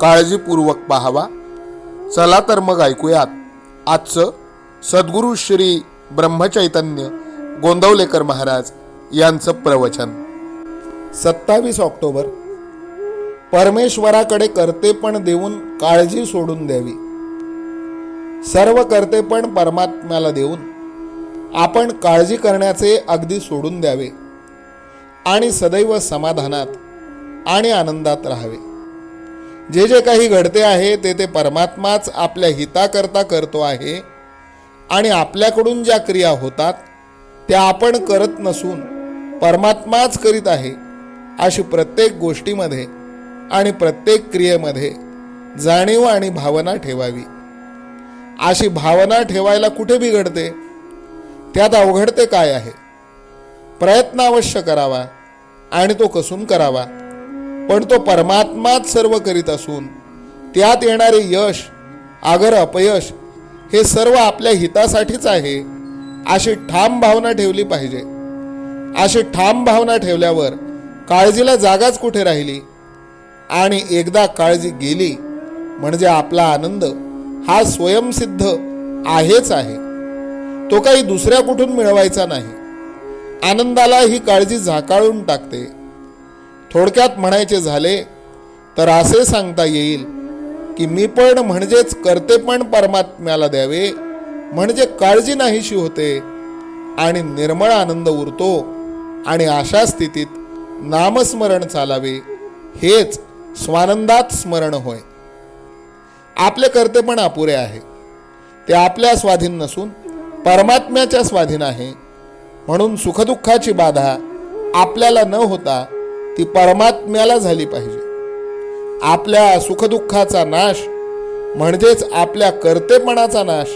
काळजीपूर्वक पाहावा. चला तर मग ऐकूयात. आजचं सद्गुरू श्री ब्रह्मचैतन्य गोंदवलेकर महाराज यांचं प्रवचन. सत्तावीस ऑक्टोबर. परमेश्वराकडे कर्तेपण देऊन काळजी सोडून द्यावी. सर्व कर्तेपण परमात्म्याला देऊन आपण काळजी करण्याचे अगदी सोडून द्यावे आणि सदैव समाधानात आणि आनंदात राहावे. जे जे काही घडते आहे ते ते परमात्माच आपल्या हिताकरता करतो आहे. आणि आपल्याकडून ज्या क्रिया होतात त्या आपण करत नसून परमात्माच करीत आहे अशी प्रत्येक गोष्टीमध्ये आणि प्रत्येक क्रियेमध्ये जाणीव आणि भावना ठेवावी. अशी भावना ठेवायला कुठे बिघडते? त्यात अवघडते काय आहे? प्रयत्न अवश्य करावा आणि तो कसून करावा. पण तो परमात्माच सर्व करीत असून त्यात येणारे यश आगर अपयश हे सर्व आपल्या हितासाठीच आहे अशी ठाम भावना ठेवली पाहिजे. अशी ठाम भावना ठेवल्यावर काळजीला जागाच कुठे राहिली? आणि एकदा काळजी गेली म्हणजे आपला आनंद हा स्वयंसिद्ध आहेच आहे. तो काही दुसऱ्या कुठून मिळवायचा नाही. आनंदाला ही काळजी झाकाळून टाकते. थोडक्यात म्हणायचे झाले तर असे सांगता येईल की मी पण म्हणजेच करते पण परमात्म्याला द्यावे म्हणजे काळजी नाहीशी होते आणि निर्मळ आनंद उरतो आणि अशा स्थितीत नामस्मरण चालावे हेच स्वानंदात स्मरण होय. आपले करते पण अपुरे आहे. ते आपल्या स्वाधीन नसून परमात्म्याच्या स्वाधीन आहे. म्हणून सुखदुःखाची बाधा आपल्याला न होता ती परमात्म्याला झाली पाहिजे. आपल्या सुखदुःखाचा नाश म्हणजेच आपल्या कर्तेपणाचा नाश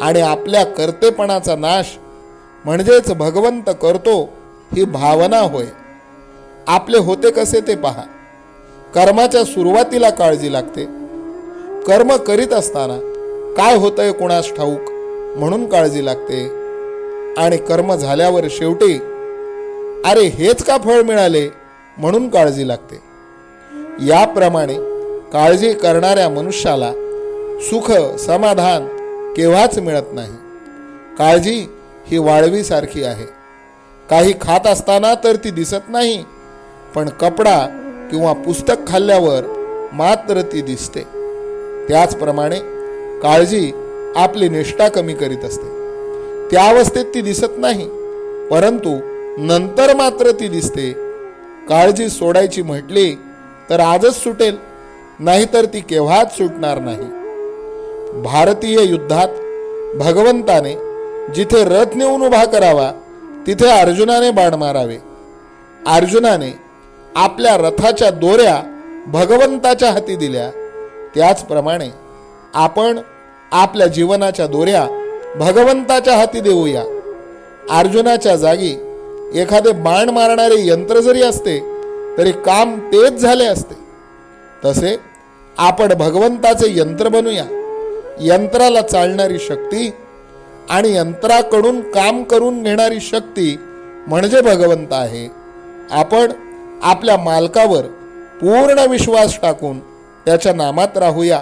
आणि आपल्या कर्तेपणाचा नाश म्हणजेच भगवंत करतो ही भावना होय. आपले होते कसे ते पहा. कर्माच्या सुरुवातीला काळजी लागते. कर्म करीत असताना काय होतंय कुणास ठाऊक म्हणून काळजी लागते. आणि कर्म झाल्यावर शेवटी अरे हेच का फळ मिळाले? म्हणून काळजी लागते. याप्रमाणे काळजी करणाऱ्या मनुष्याला सुख समाधान केव्हाच मिळत नाही. काळजी ही वाळवीसारखी आहे. काही खात असताना तर ती दिसत नाही पण कपडा किंवा पुस्तक खाल्ल्यावर मात्र ती दिसते. त्याचप्रमाणे काळजी आपली निष्ठा कमी करीत असते. त्या अवस्थेत ती दिसत नाही परंतु नंतर मात्र ती दिसते काळजी सोडायची म्हटली तर आजच सुटेल नाहीतर ती केव्हाच सुटणार नाही. भारतीय युद्धात भगवंताने जिथे रथ नेऊन उभा करावा तिथे अर्जुनाने बाण मारावे. अर्जुनाने आपल्या रथाच्या दोऱ्या भगवंताच्या हाती दिल्या. त्याचप्रमाणे आपण आपल्या जीवनाच्या दोऱ्या भगवंताच्या हाती देऊया. अर्जुनाच्या जागी एखादे बाण मारणारे यंत्र जरी असते तरी काम तेच झाले असते. तसे आपण भगवंताचे यंत्र बनूया. यंत्राला चालणारी शक्ती आणि यंत्राकडून काम करून घेणारी शक्ती म्हणजे भगवंत आहे. आपण आपल्या मालकावर पूर्ण विश्वास टाकून त्याच्या नामात राहूया.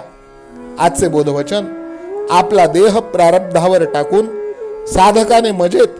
आजचे बोधवचन आपला देह प्रारब्धावर टाकून साधकाने मजेत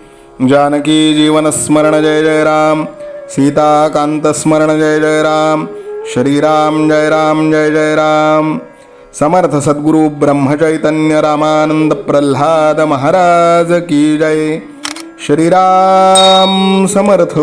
जानकी जीवन स्मरण जय जय राम। सीताकान्तस्मरण जय जय राम। श्रीराम जय राम जय जय राम। समर्थ सद्गुरु ब्रह्मचैतन्य रामानंद प्रल्हाद महाराज की जय। श्रीराम समर्थ।